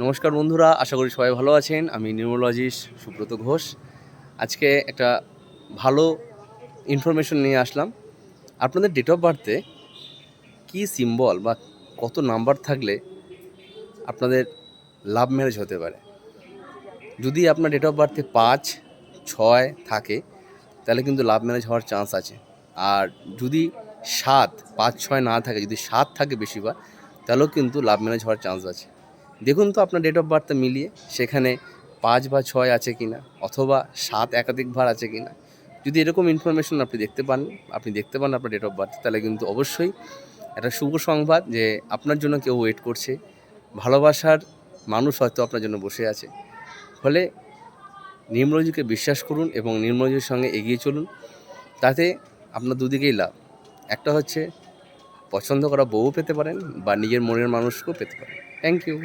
নমস্কার বন্ধুরা, আশা করি সবাই ভালো আছেন। আমি নিউরোলজিস্ট সুব্রত ঘোষ। আজকে একটা ভালো ইনফরমেশন নিয়ে আসলাম। আপনাদের ডেট অফ বার্থে কী সিম্বল বা কত নাম্বার থাকলে আপনাদের লাভ ম্যারেজ হতে পারে? যদি আপনার ডেট অফ বার্থে পাঁচ, ছয় থাকে, তাহলে কিন্তু লাভ ম্যারেজ হওয়ার চান্স আছে। আর যদি সাত, পাঁচ, ছয় না থাকে, যদি সাত থাকে বেশিরভাগ, তাহলেও কিন্তু লাভ ম্যারেজ হওয়ার চান্স আছে। দেখুন তো আপনার ডেট অফ বার্থটা মিলিয়ে সেখানে পাঁচ বা ছয় আছে কি না অথবা সাত একাধিকবার আছে কি না যদি এরকম ইনফরমেশন আপনি দেখতে পান, আপনি দেখতে পান আপনার ডেট অফ বার্থ তাহলে কিন্তু অবশ্যই একটা শুভ সংবাদ যে আপনার জন্য কেউ ওয়েট করছে। ভালোবাসার মানুষ হয়তো আপনার জন্য বসে আছে। ফলে নির্মলজিকে বিশ্বাস করুন এবং নির্মলজির সঙ্গে এগিয়ে চলুন। তাতে আপনার দুদিকেই লাভ। একটা হচ্ছে পছন্দ করা বউ পেতে পারেন বা নিজের মনের মানুষকেও পেতে পারেন। Thank you